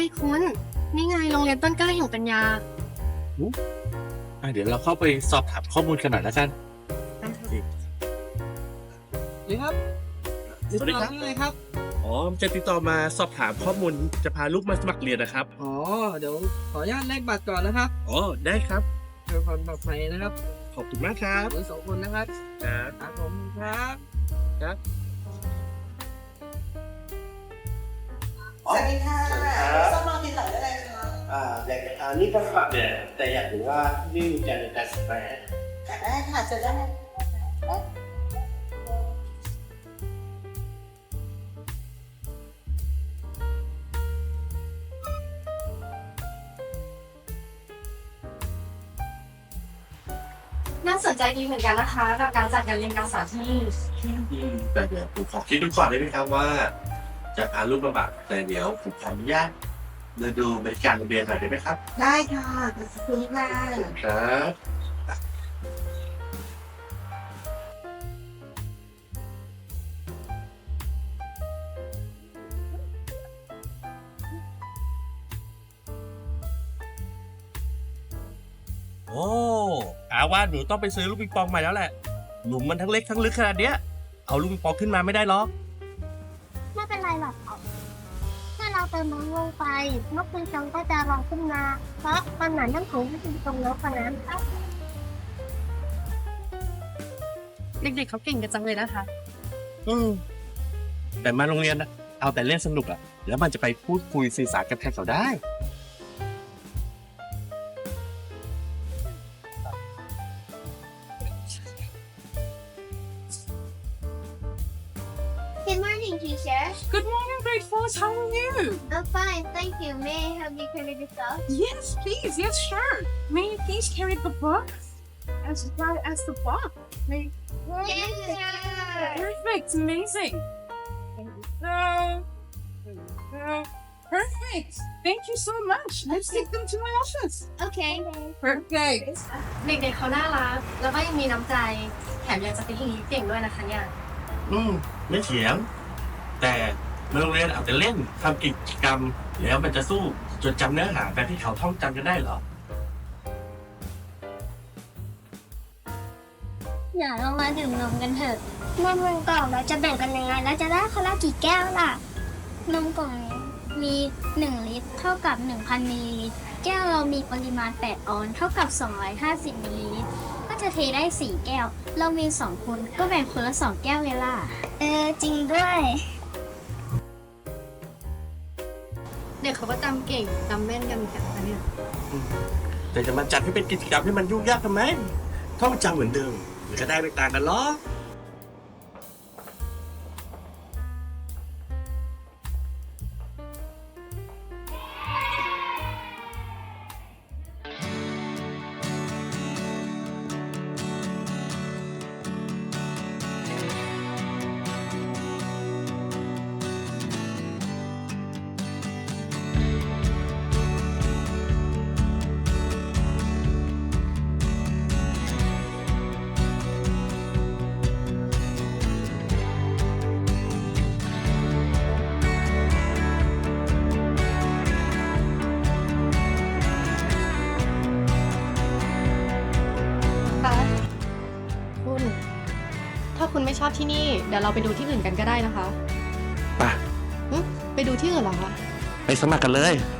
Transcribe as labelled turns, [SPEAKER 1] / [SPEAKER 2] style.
[SPEAKER 1] ฮ้ยคุณนี่ไงโรงเรียนต้นกล้าแห่งปัญญา
[SPEAKER 2] อะเดี๋ยวเราเข้าไปสอบถามข้อมูลกันหน่อยแล้วกัน
[SPEAKER 3] นี่ครับ
[SPEAKER 2] สวัสดีครับ
[SPEAKER 3] ติต่อเลยครับ
[SPEAKER 2] อ๋อ จะติดต่อมาสอบถามข้อมูลจะพาลูกมาสมัครเรียนนะครับ
[SPEAKER 3] อ๋อ เดี๋ยวขออนุญาตแลกบัตรก่อนนะครับ
[SPEAKER 2] อ๋อ ได้ครับ
[SPEAKER 3] เพื่อความปลอดภัยนะครับ
[SPEAKER 2] ขอบคุณมากครับ
[SPEAKER 3] ทั้งสองคนนะครับ
[SPEAKER 2] ครับ
[SPEAKER 3] ครับผมครับ
[SPEAKER 4] สวัสดีค่ะ อ
[SPEAKER 5] นี่เป็นฝักเนี่ยแต่อยากรู้ว่านี่มีการในการสแปร
[SPEAKER 4] ค่ะได้ค่ะเจอได้
[SPEAKER 1] น่าสนใจดีเหมือนกันนะคะกับการจัดการเรียนการสอนที่นี่
[SPEAKER 2] แต่เดี๋ยวผมขอคิดดูก่อนได้ไหมครับว่าจะพาลูกมาบักแต่เดี๋ยวผมขออนุญาต เดินดูบรรยากาศโรงเรียนหน่อยได้ไหมครับ
[SPEAKER 4] ได้ค่ะขอบคุณค่ะ
[SPEAKER 2] ครับโอ้อาว่าหนูต้องไปซื้อลูกปิงปองใหม่แล้วแหละ หลุมมันทั้งเล็กทั้งลึกขนาดเนี้ย เอาลูกปิงปองขึ้นมาไม่ได้หรอก
[SPEAKER 6] ไม่เป็นไรหรอก ครับถ้าเติมน้ำลงไป นกปิงปองก็จะรองขึ้นมา เพราะมันหมือนน้ำผงที่อยู่ตรงนกกระนั้นครับ
[SPEAKER 1] เด็กๆเขาเก่งกันจังเลยนะคะ
[SPEAKER 2] อืมแต่มาโรงเรียนนะเอาแต่เล่นสนุกอะแล้วมันจะไปพูดคุยสื่อสารกับใครเขาได้
[SPEAKER 6] Good morning teacher
[SPEAKER 7] Good morning, grade fours. How are you?
[SPEAKER 6] I'm fine thank you may I help you carry this up
[SPEAKER 7] Yes, please. Yes, sure. May you please carry the book as well as the book? May
[SPEAKER 6] Yes
[SPEAKER 7] perfect, amazing. There we go. There we go. Perfect. Thank you so much. Let's take them to my office.
[SPEAKER 6] okay
[SPEAKER 7] Perfect.
[SPEAKER 1] เด็กๆเขาน่ารัก แล้วก็ยังมีน้ำใจ แถมยังจะเป็นที่เก่งด้วยนะคะเนี่ย
[SPEAKER 2] อืมไม่เถียง แต่โรงเรียนเอาแต่เล่นทำกิจกรรม แล้วมันจะสู้จดจำเนื้อหาแบบที่เขาท่องจำกันได้เหรอ
[SPEAKER 6] เดี๋ยวเรามาดื่มนมกันเถอะนมหนึ่งกล่องเราจะแบ่งกันยังไงแล้วจะได้คนละกี่แก้วล่ะ นมกล่องมี 1 ลิตร เท่ากับ 1,000มิลลิลิตร แก้วเรามีปริมาณ 8 ออนซ์เท่ากับ 250มิลลิลิตร จะเทได้4แก้ว เรามี2คนก็แบ่งคนละ2แก้วเลยล่ะ เออ จริงด้วย
[SPEAKER 1] เด็กเขาก็จำเก่งจำแม่นกันเหมือนกันนะคะเนี่ย
[SPEAKER 2] แต่จะมาจัดให้เป็นกิจกรรมที่มันยุ่งยากทำไมท่องจำเหมือนเดิมมันก็ได้ไม่ต่างกันหรอก
[SPEAKER 1] คุณไม่ชอบที่นี่ เดี๋ยวเราไปดูที่อื่นกันก็ได้นะคะ
[SPEAKER 2] ไป
[SPEAKER 1] หึไปดูที่อื่นเหรอคะ
[SPEAKER 2] ไปสมัครกันเลย
[SPEAKER 1] อ